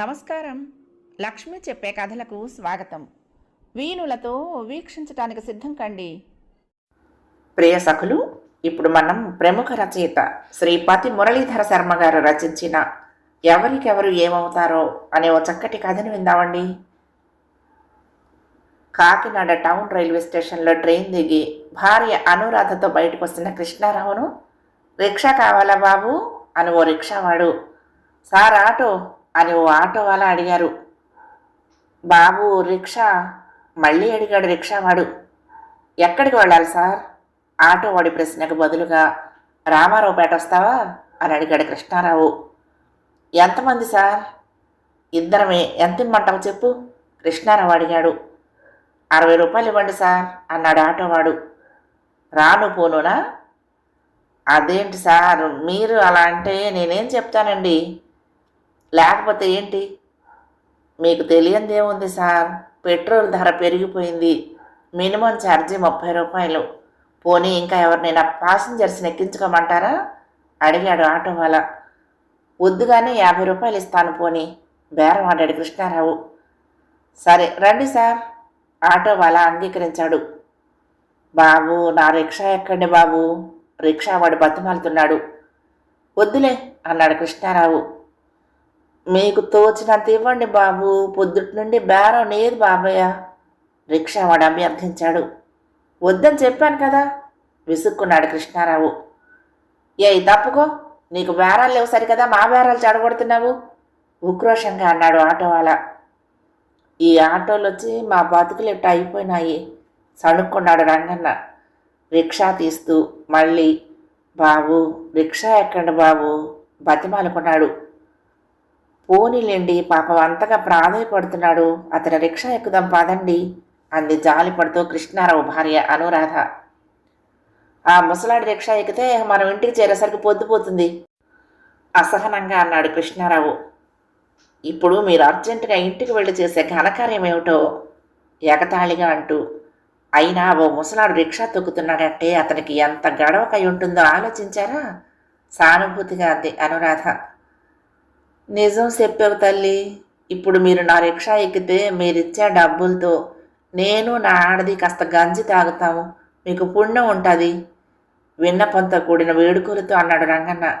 నమస్కారం. లక్ష్మి చెప్పే కథలకు స్వాగతం. వీణులతో వీక్షించటానికి సిద్ధం కండి. ప్రియ సఖులు ఇప్పుడు మనం ప్రముఖ రచయిత శ్రీపతి మురళీధర శర్మ గారు రచించిన ఎవరికెవరు ఏమవుతారో అనే ఓ చక్కటి కథను విందామండి. కాకినాడ టౌన్ రైల్వే స్టేషన్లో ట్రైన్ దిగి భార్య అనురాధతో బయటకు వస్తున్న కృష్ణారావును రిక్షా కావాలా బాబు? అని ఓ రిక్షావాడు సార్ ఆటో? అని ఓ ఆటో వాళ్ళ అడిగారు. బాబు రిక్షా? మళ్ళీ అడిగాడు రిక్షావాడు ఎక్కడికి వెళ్ళాలి సార్? ఆటో వాడి ప్రశ్నకు బదులుగా రామారావుపేట వస్తావా? అని అడిగాడు కృష్ణారావు. ఎంతమంది సార్? ఇద్దరమే. ఎంత ఇమ్మంటావు చెప్పు? కృష్ణారావు అడిగాడు. అరవై రూపాయలు ఇవ్వండి సార్ అన్నాడు ఆటోవాడు రాను పోనునా? అదేంటి సార్? మీరు అలా అంటే నేనేం చెప్తానండి? లేకపోతే ఏంటి? మీకు తెలియందేముంది సార్. పెట్రోల్ ధర పెరిగిపోయింది. మినిమం ఛార్జీ ముప్పై రూపాయలు. పోనీ ఇంకా ఎవరినైనా ప్యాసింజర్స్ని ఎక్కించుకోమంటారా? అడిగాడు ఆటో వాళ్ళ వద్దుగానే యాభై రూపాయలు ఇస్తాను పోనీ. బేరం ఆడాడు కృష్ణారావు. సరే రండి సార్. ఆటో వాళ్ళ అంగీకరించాడు. బాబు నా రిక్షా ఎక్కండి బాబు. రిక్షావాడు బతిమాలుతున్నాడు. వద్దులే అన్నాడు కృష్ణారావు. మీకు తోచినంత ఇవ్వండి బాబు పొద్దుటి నుండి బేరం లేదు బాబయ్య రిక్షావాడు అభ్యర్థించాడు. వద్దని చెప్పాను కదా విసుక్కున్నాడు కృష్ణారావు. ఏ తప్పుకో నీకు బేరాలు లేవు సరికదా మా బేరాలు చెడగొడుతున్నావు? ఉక్రోషంగా అన్నాడు ఆటో ఈ ఆటోలు వచ్చి మా బతుకులు ఇట్ట అయిపోయినాయి సణుక్కున్నాడు రంగన్న. రిక్షా తీస్తూ మళ్ళీ బాబు రిక్షా ఎక్కండి బాబు బతిమాలుకున్నాడు పోనీలేండి పాపం అంతగా ప్రాధాయపడుతున్నాడు. అతని రిక్షా ఎక్కుదాం పదండి అంది జాలి పడుతూ కృష్ణారావు భార్య అనురాధ. ఆ ముసలాడి రిక్షా ఎక్కితే మనం ఇంటికి చేరేసరికి పొద్దుపోతుంది అసహనంగా అన్నాడు కృష్ణారావు. ఇప్పుడు మీరు అర్జెంటుగా ఇంటికి వెళ్ళి చేసే ఘనకార్యం ఏమిటో ఎగతాళిగా అంటూ అయినా ఓ ముసలాడు రిక్షా తొక్కుతున్నాడంటే అతనికి ఎంత గడవకై ఉంటుందో ఆలోచించారా? సానుభూతిగా అంది అనురాధ. నిజం చెప్పావు తల్లి. ఇప్పుడు మీరు నా రిక్షా ఎక్కితే మీరిచ్చే డబ్బులతో నేను నా ఆడది కాస్త గంజి తాగుతాము. మీకు పుణ్యం ఉంటుంది. విన్నపంతో కూడిన వేడుకలతో అన్నాడు రంగన్న.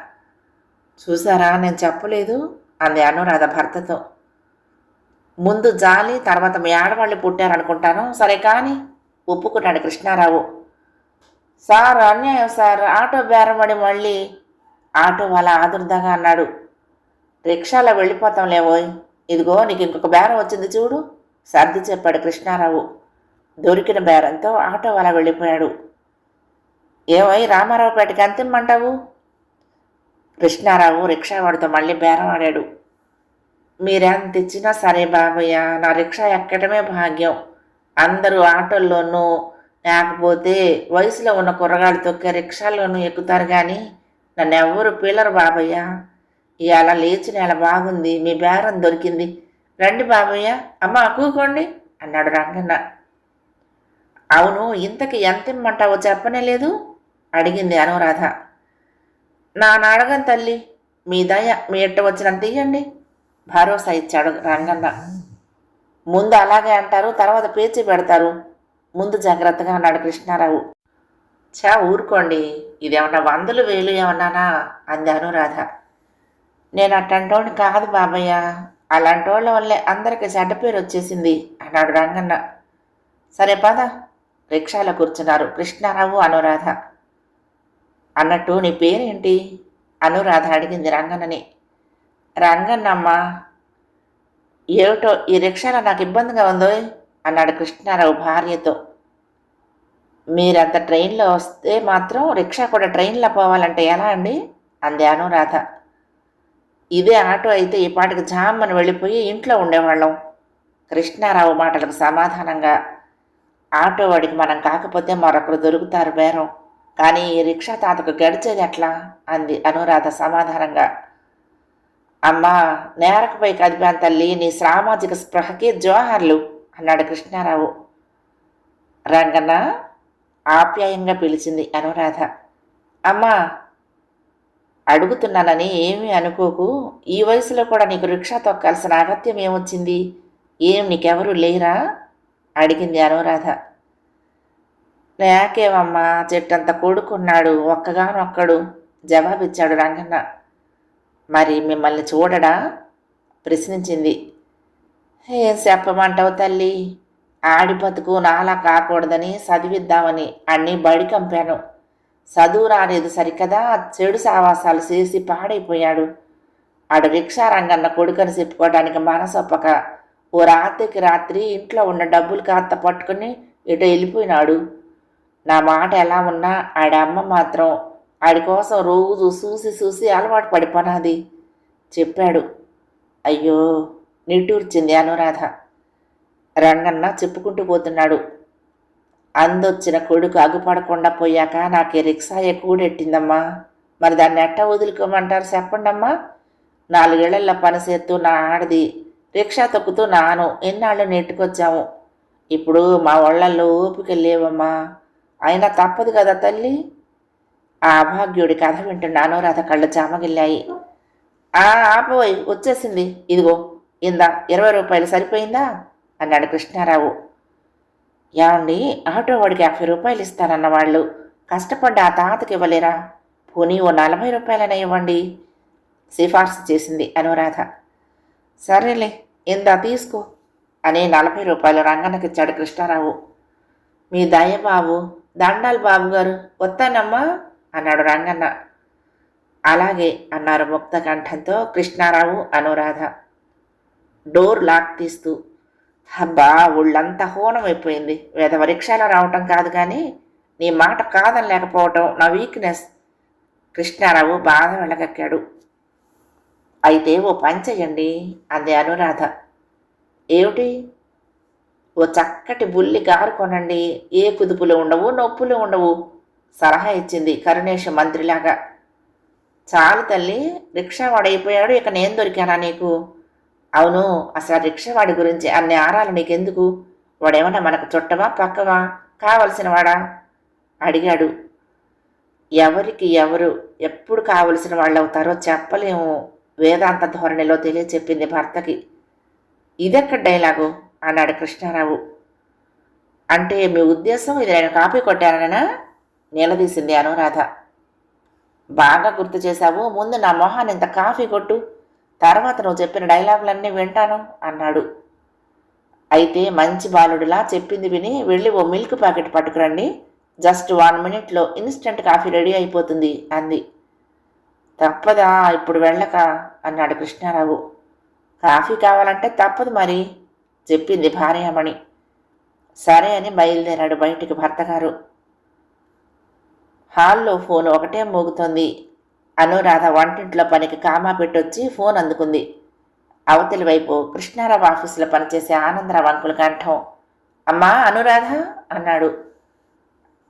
చూసారా నేను చెప్పలేదు అంది అనురాధ భర్తతో. ముందు జాలి తర్వాత మీ ఆడవాళ్ళు పుట్టారనుకుంటాను. సరే కానీ ఒప్పుకున్నాడు కృష్ణారావు. సార్ అన్యాయం సార్. ఆటో బేరమడి మళ్ళీ ఆటో వాళ్ళ ఆదుర్దాగా అన్నాడు. రిక్షాలో వెళ్ళిపోతాం లేవోయ్ ఇదిగో నీకు ఇంకొక బేరం వచ్చింది చూడు సర్ది చెప్పాడు కృష్ణారావు. దొరికిన బేరంతో ఆటో వాళ్ళ వెళ్ళిపోయాడు. ఏమై రామారావుపేటకి ఎంత ఇమ్మంటావు? కృష్ణారావు రిక్షావాడితో మళ్ళీ బేరం ఆడాడు. మీరెంత ఇచ్చినా సరే బాబయ్య నా రిక్షా ఎక్కడమే భాగ్యం. అందరూ ఆటోల్లోనూ లేకపోతే వయసులో ఉన్న కుర్రగాళ్ళు తొక్కే రిక్షాల్లోనూ ఎక్కుతారు కానీ నన్ను ఎవ్వరు పిల్లరు బాబయ్య. ఇవాళ లేచి నెల బాగుంది మీ బేరం దొరికింది. రండి బాబయ్య అమ్మ కూకోండి అన్నాడు రంగన్న. అవును ఇంతకి ఎంత ఇమ్మంటావో చెప్పనే లేదు అడిగింది అనురాధ. నా నాడగం తల్లి మీ దయ మీ ఎట్ట వచ్చినంత ఇయ్యండి భరోసా ఇచ్చాడు రంగన్న. ముందు అలాగే అంటారు తర్వాత పేచి పెడతారు. ముందు జాగ్రత్తగా అన్నాడు కృష్ణారావు. చా ఊరుకోండి. ఇదేమన్నా వందలు వేలు ఏమన్నానా? అంది అనురాధ నేను అట్టంటోని కాదు బాబయ్య. వాళ్ళ వల్లే అందరికి చెడ్డ పేరు వచ్చేసింది అన్నాడు రంగన్న. సరే పద. రిక్షాలో కూర్చున్నారు కృష్ణారావు అనురాధ. అన్నట్టు నీ పేరేంటి? అనురాధ అడిగింది రంగన్నని. రంగన్నమ్మ ఏమిటో ఈ రిక్షాలో నాకు ఇబ్బందిగా ఉందో? అన్నాడు కృష్ణారావు భార్యతో. మీరంత ట్రైన్లో వస్తే మాత్రం రిక్షా కూడా ట్రైన్లో పోవాలంటే ఎలా అండి? అంది అనురాధ. ఇదే ఆటో అయితే ఈ పాటికి జామ్మని వెళ్ళిపోయి ఇంట్లో ఉండేవాళ్ళం. కృష్ణారావు మాటలకు సమాధానంగా ఆటో వాడికి మనం కాకపోతే మరొకరు దొరుకుతారు బేరం. కానీ ఈ రిక్షా తాతకు గడిచేది ఎట్లా? అంది అనురాధ సమాధానంగా. అమ్మా నేరకపోయి కదిపాను తల్లి నీ సామాజిక స్పృహకి జోహార్లు అన్నాడు కృష్ణారావు. రంగన్న ఆప్యాయంగా పిలిచింది అనురాధ. అమ్మా అడుగుతున్నానని ఏమీ అనుకోకు. ఈ వయసులో కూడా నీకు రిక్షా తొక్కాల్సిన అగత్యం ఏమొచ్చింది? ఏం నీకెవరు లేరా? అడిగింది అనురాధ. లేకేవమ్మా చెట్టంత కొడుకున్నాడు ఒక్కగానొక్కడు జవాబిచ్చాడు రంగన్న. మరి మిమ్మల్ని చూడడా? ప్రశ్నించింది. ఏం చెప్పమంటావు తల్లి? ఆడి బతుకు నాలా కాకూడదని చదివిద్దామని అన్నీ బడి కంపాను. చదువు రాలేదు సరికదా? చెడు సావాసాలు చేసి పాడైపోయాడు. ఆడు రిక్షా రంగన్న కొడుకని చెప్పుకోవడానికి మనసొప్పక. ఓ రాత్రికి రాత్రి ఇంట్లో ఉన్న డబ్బులు కాస్త పట్టుకుని ఇటు వెళ్ళిపోయినాడు. నా మాట ఎలా ఉన్నా ఆడమ్మ అమ్మ మాత్రం ఆడి కోసం రోజు చూసి చూసి అలవాటు పడిపోనాది చెప్పాడు. అయ్యో నిట్టూర్చింది అనురాధ. రంగన్న చెప్పుకుంటూ పోతున్నాడు. అందొచ్చిన కొడుకు అగుపడకుండా పోయాక నాకు ఈ రిక్షా కూడెట్టిందమ్మా మరి దాన్ని ఎట్టా వదులుకోమంటారు చెప్పండమ్మా. నాలుగేళ్ళ పని నా ఆడది రిక్షా తొక్కుతూ నాను ఎన్నాళ్ళు నెట్టుకొచ్చాము. ఇప్పుడు మా ఒళ్ళల్లో ఓపిక లేవమ్మా. అయినా తప్పదు కదా తల్లి. ఆ అభాగ్యుడి కథ వింటున్నాను. రథ కళ్ళు చామగిల్లాయి. ఆ ఆపోయ్ వచ్చేసింది. ఇదిగో ఇందా ఇరవై రూపాయలు సరిపోయిందా? అన్నాడు కృష్ణారావు. ఏమండి ఆటో వాడికి యాభై రూపాయలు ఇస్తానన్న వాళ్ళు. కష్టపడ్డ ఆ తాతకి ఇవ్వలేరా? పోనీ ఓ నలభై రూపాయలనే ఇవ్వండి. సిఫార్సు చేసింది అనురాధ. సరేలే ఇందా తీసుకో అని నలభై రూపాయలు రంగనకిచ్చాడు కృష్ణారావు. మీ దయ బాబు దండాలు బాబు గారు వస్తానమ్మా. అన్నాడు రంగన్న. అలాగే అన్నారు ముక్త కంఠంతో కృష్ణారావు అనురాధ. డోర్ లాక్ తీస్తూ అబ్బా ఒళ్ళంతా హోనమైపోయింది. వేదవ రిక్షాలో రావటం కాదు కానీ నీ మాట కాదని లేకపోవటం నా వీక్నెస్ కృష్ణారావు బాధ వెళ్ళగక్కాడు అయితే ఓ పని చెయ్యండి అంది అనురాధ. ఏమిటి? ఓ చక్కటి బుల్లి కారు కొనండి. ఏ కుదుపులు ఉండవు నొప్పులు ఉండవు. సలహా ఇచ్చింది కరుణేశ మంత్రిలాగా. చాలు తల్లి రిక్షా వాడైపోయాడు ఇక నేను దొరికానా నీకు? అవును అసలు రిక్షా వాడి గురించి అన్ని ఆరాలు నీకెందుకు? వాడేమన్నా మనకు చుట్టవా పక్కవా? కావలసిన వాడా అడిగాడు. ఎవరికి ఎవరు ఎప్పుడు కావలసిన వాళ్ళు అవుతారో చెప్పలేము వేదాంత ధోరణిలో తెలియచెప్పింది భర్తకి. ఇదెక్కడ డైలాగు? అన్నాడు కృష్ణారావు. అంటే మీ ఉద్దేశం ఇది నేను కాపీ కొట్టాననా నిలదీసింది అనురాధ. బాగా గుర్తు చేశావు. ముందు నా మొహాన్ని ఇంత కాఫీ కొట్టు. తర్వాత నువ్వు చెప్పిన డైలాగులన్నీ వింటాను అన్నాడు. అయితే మంచి బాలుడిలా చెప్పింది విని వెళ్ళి ఓ మిల్క్ ప్యాకెట్ పట్టుకురండి. జస్ట్ వన్ మినిట్లో ఇన్స్టెంట్ కాఫీ రెడీ అయిపోతుంది అంది. తప్పదా ఇప్పుడు వెళ్ళక అన్నాడు కృష్ణారావు. కాఫీ కావాలంటే తప్పదు మరి చెప్పింది భార్యామణి. సరే అని బయలుదేరాడు బయటికి భర్తగారు. హాల్లో ఫోన్ ఒకటే మోగుతోంది. అనురాధ వంటింట్లో పనికి కామా పెట్టొచ్చి ఫోన్ అందుకుంది. అవతలి వైపు కృష్ణారావు ఆఫీసులో పనిచేసే ఆనందరావు అంకుల్ కంఠం. అమ్మా అనురాధ అన్నాడు.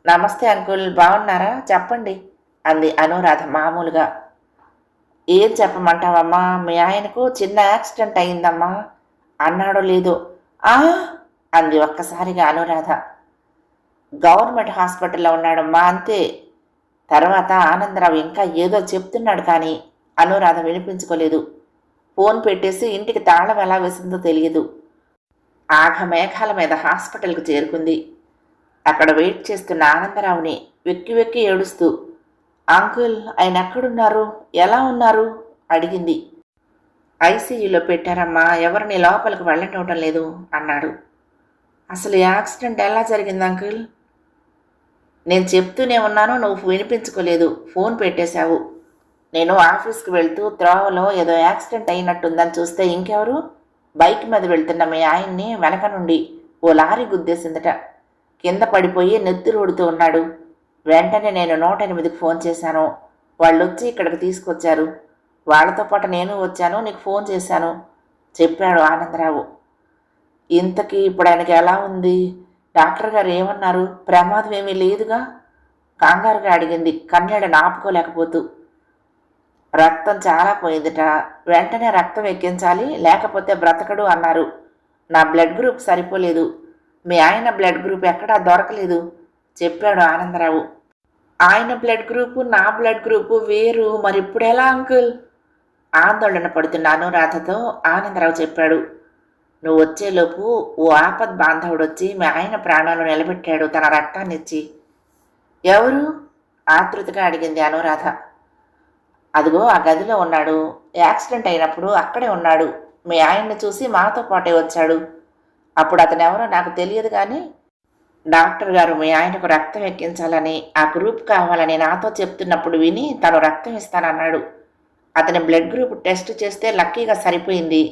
నమస్తే అంకుల్ బాగున్నారా? చెప్పండి అంది అనురాధ మామూలుగా. ఏం చెప్పమంటావమ్మా? మీ ఆయనకు చిన్న యాక్సిడెంట్ అయిందమ్మా. అన్నాడో లేదో. ఆ! అంది ఒక్కసారిగా అనురాధ గవర్నమెంట్ హాస్పిటల్లో ఉన్నాడమ్మా అంతే. తర్వాత ఆనందరావు ఇంకా ఏదో చెప్తున్నాడు కానీ అనురాధ వినిపించుకోలేదు. ఫోన్ పెట్టేసి ఇంటికి తాళం ఎలా వేసిందో తెలియదు. ఆఘ మేఘాల మీద హాస్పిటల్కు చేరుకుంది. అక్కడ వెయిట్ చేస్తున్న ఆనందరావుని వెక్కి వెక్కి ఏడుస్తూ అంకుల్ ఆయన ఎక్కడున్నారు? ఎలా ఉన్నారు? అడిగింది. ఐసీయూలో పెట్టారమ్మా ఎవరిని లోపలికి వెళ్ళనివ్వటం లేదు అన్నాడు. అసలు యాక్సిడెంట్ ఎలా జరిగింది అంకుల్? నేను చెప్తూనే ఉన్నాను నువ్వు వినిపించుకోలేదు. ఫోన్ పెట్టేశావు. నేను ఆఫీస్కి వెళ్తూ త్రోవలో ఏదో యాక్సిడెంట్ అయినట్టుందని చూస్తే ఇంకెవరు? బైక్ మీద వెళ్తున్న మీ ఆయన్ని వెనక నుండి ఓ లారీ గుద్దేసిందట. కింద పడిపోయి నెత్తురుడుతూ ఉన్నాడు. వెంటనే నేను నూట ఎనిమిదికి ఫోన్ చేశాను. వాళ్ళు వచ్చి ఇక్కడికి తీసుకొచ్చారు. వాళ్ళతో పాటు నేను వచ్చాను నీకు ఫోన్ చేశాను చెప్పాడు ఆనందరావు. ఇంతకీ ఇప్పుడు ఆయనకి ఎలా ఉంది? డాక్టర్ గారు ఏమన్నారు? ప్రమాదం ఏమీ లేదుగా? కంగారుగా అడిగింది. కన్నెడను ఆపుకోలేకపోతూ రక్తం చాలా పోయిందిట. వెంటనే రక్తం ఎక్కించాలి లేకపోతే బ్రతకడు అన్నారు. నా బ్లడ్ గ్రూప్ సరిపోలేదు. మీ ఆయన బ్లడ్ గ్రూప్ ఎక్కడా దొరకలేదు చెప్పాడు ఆనందరావు. ఆయన బ్లడ్ గ్రూపు నా బ్లడ్ గ్రూపు వేరు. మరి ఎలా అంకుల్? ఆందోళన పడుతున్న అనురాధతో ఆనందరావు చెప్పాడు. నువ్వు వచ్చేలోపు ఓ ఆపద్ బాంధవుడు వచ్చి మీ ఆయన ప్రాణాలు నిలబెట్టాడు తన రక్తాన్నిచ్చి. ఎవరు? ఆతృతగా అడిగింది అనురాధ. అదిగో ఆ గదిలో ఉన్నాడు. యాక్సిడెంట్ అయినప్పుడు అక్కడే ఉన్నాడు. మీ ఆయన్ని చూసి మాతో పాటే వచ్చాడు. అప్పుడు అతను ఎవరో నాకు తెలియదు కానీ డాక్టర్ గారు మీ ఆయనకు రక్తం ఎక్కించాలని ఆ గ్రూప్ కావాలని నాతో చెప్తున్నప్పుడు విని తను రక్తం ఇస్తానన్నాడు. అతని బ్లడ్ గ్రూప్ టెస్ట్ చేస్తే లక్కీగా సరిపోయింది.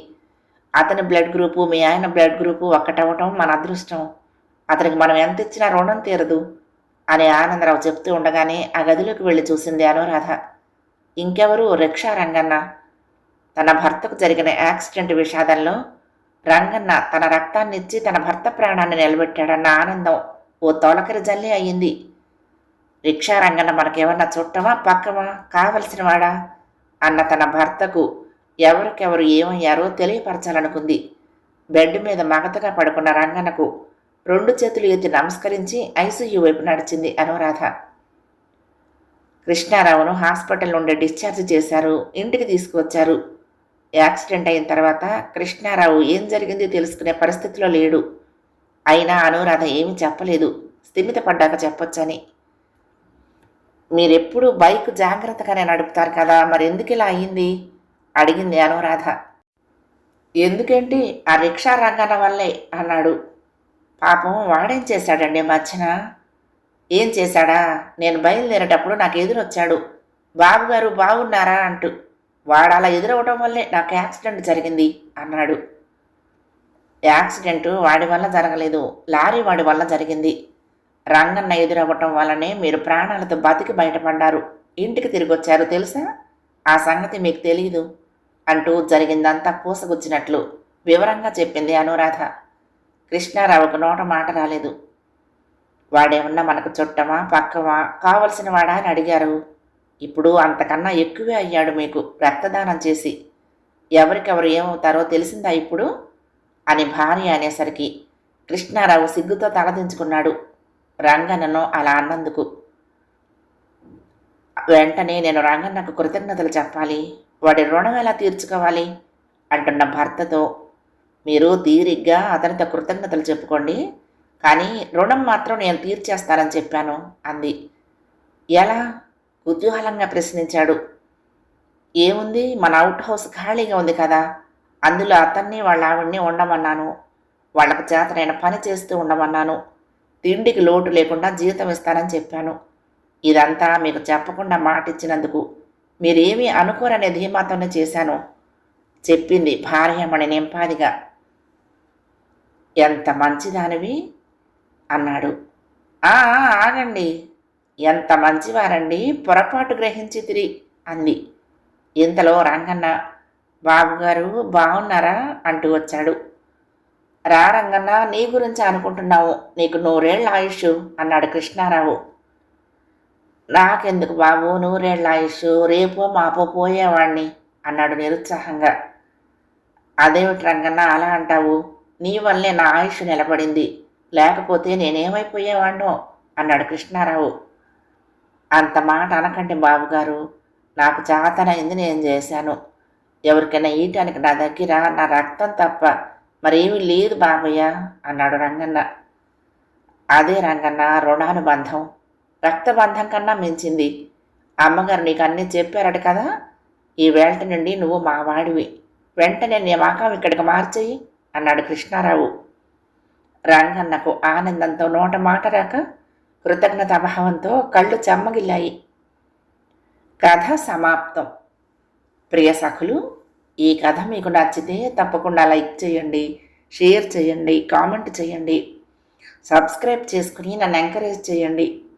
అతని బ్లడ్ గ్రూపు మీ ఆయన బ్లడ్ గ్రూపు ఒక్కటవ్వటం మన అదృష్టం. అతనికి మనం ఎంత ఇచ్చినా రుణం తీరదు అని ఆనందరావు చెప్తూ ఉండగానే ఆ గదిలోకి వెళ్ళి చూసింది అనురాధ. ఇంకెవరు? రిక్షా రంగన్న. తన భర్తకు జరిగిన యాక్సిడెంట్ విషాదంలో రంగన్న తన రక్తాన్ని ఇచ్చి తన భర్త ప్రాణాన్ని నిలబెట్టాడన్న ఆనందం ఓ తొలకరి జల్లి అయ్యింది. రిక్షా రంగన్న మనకేమన్నా చుట్టమా పక్కమా కావలసిన వాడా అన్న తన భర్తకు ఎవరికెవరు ఏమయ్యారో తెలియపరచాలనుకుంది. బెడ్ మీద మగతగా పడుకున్న రంగన్నకు రెండు చేతులు ఎత్తి నమస్కరించి ఐసీయూ వైపు నడిచింది అనురాధ. కృష్ణారావును హాస్పిటల్ నుండి డిశ్చార్జ్ చేశారు ఇంటికి తీసుకువచ్చారు. యాక్సిడెంట్ అయిన తర్వాత కృష్ణారావు ఏం జరిగింది తెలుసుకునే పరిస్థితిలో లేడు. అయినా అనురాధ ఏమీ చెప్పలేదు స్థిమిత పడ్డాక చెప్పొచ్చని. మీరెప్పుడు బైక్ జాగ్రత్తగానే నడుపుతారు కదా మరి ఎందుకు ఇలా అయింది అడిగింది అనురాధ. ఎందుకేంటి? ఆ రిక్షా రంగన వల్లే అన్నాడు. పాపం వాడేం చేశాడండి మధ్యన? ఏం చేశాడా? నేను బయలుదేరేటప్పుడు నాకు ఎదురొచ్చాడు. బాబుగారు బాగున్నారా? అంటూ. వాడు అలా ఎదురవటం వల్లే నాకు యాక్సిడెంట్ జరిగింది అన్నాడు. యాక్సిడెంట్ వాడి వల్ల జరగలేదు. లారీ వాడి వల్ల జరిగింది. రంగన్న ఎదురవ్వటం వల్లనే మీరు ప్రాణాలతో బతికి బయటపడ్డారు. ఇంటికి తిరిగి వచ్చారు తెలుసా? ఆ సంగతి మీకు తెలియదు అంటూ జరిగిందంతా పూసగుచ్చినట్లు వివరంగా చెప్పింది అనురాధ. కృష్ణారావుకు నోట మాట రాలేదు. వాడేమన్నా మనకు చుట్టమా పక్కమా కావలసిన వాడా అని అడిగారు. ఇప్పుడు అంతకన్నా ఎక్కువే అయ్యాడు మీకు రక్తదానం చేసి. ఎవరికెవరు ఏమవుతారో తెలిసిందా ఇప్పుడు? అని భార్య అనేసరికి కృష్ణారావు సిగ్గుతో తలదించుకున్నాడు రంగన్నను అలా అన్నందుకు. వెంటనే నేను రంగన్నకు కృతజ్ఞతలు చెప్పాలి. వాడి రుణం ఎలా తీర్చుకోవాలి? అంటున్న భర్తతో. మీరు తీరిగ్గా అతనితో కృతజ్ఞతలు చెప్పుకోండి. కానీ రుణం మాత్రం నేను తీర్చేస్తానని చెప్పాను అంది. ఎలా? కుతూహలంగా ప్రశ్నించాడు. ఏముంది? మన అవుట్ హౌస్ ఖాళీగా ఉంది కదా. అందులో అతన్ని వాళ్ళ ఆవిడ్ని ఉండమన్నాను. వాళ్ళకు చేతనైన పని చేస్తూ ఉండమన్నాను. తిండికి లోటు లేకుండా జీతం ఇస్తానని చెప్పాను. ఇదంతా మీకు చెప్పకుండా మాట ఇచ్చినందుకు మీరేమీ అనుకోరనే ధీమాతోనే చేశాను. చెప్పింది భార్యమణి నింపాదిగా. ఎంత మంచిదానివి? అన్నాడు. "ఆ, ఆగండి. ఎంత మంచివారండి? పొరపాటు గ్రహించి తిరి అంది. ఇంతలో రంగన్న బాబుగారు బాగున్నారా? అంటూ వచ్చాడు. రా రంగన్న నీ గురించి అనుకుంటున్నావు. నీకు నూరేళ్ళ ఆయుష్ అన్నాడు కృష్ణారావు. నాకెందుకు బాబు? నూరేళ్ళ ఆయుష్ రేపో మాపో పోయేవాణ్ణి అన్నాడు నిరుత్సాహంగా. అదేమిటి రంగన్న అలా అంటావు? నీ వల్లే నా ఆయుష్ నిలబడింది. లేకపోతే నేనేమైపోయేవాణ్ణో? అన్నాడు కృష్ణారావు. అంత మాట అనకండి బాబుగారు. నాకు చాతనైంది నేను చేశాను. ఎవరికైనా ఈయటానికి నా దగ్గర నా రక్తం తప్ప మరేమీ లేదు బాబయ్య అన్నాడు రంగన్న. అదే రంగన్న రుణానుబంధం. రక్తబంధం కన్నా మించింది. అమ్మగారు నీకు అన్నీ చెప్పారట కదా? ఈ వేళ నుండి నువ్వు మా వాడివి. వెంటనే నీ మాకం ఇక్కడికి మార్చేయి అన్నాడు కృష్ణారావు. రంగన్నకు ఆనందంతో నోట మాట రాక కృతజ్ఞతాభావంతో కళ్ళు చెమ్మగిల్లాయి. కథ సమాప్తం. ప్రియ సఖులు ఈ కథ మీకు నచ్చితే తప్పకుండా లైక్ చేయండి షేర్ చేయండి కామెంట్ చేయండి. సబ్స్క్రైబ్ చేసుకుని నన్ను ఎంకరేజ్ చేయండి.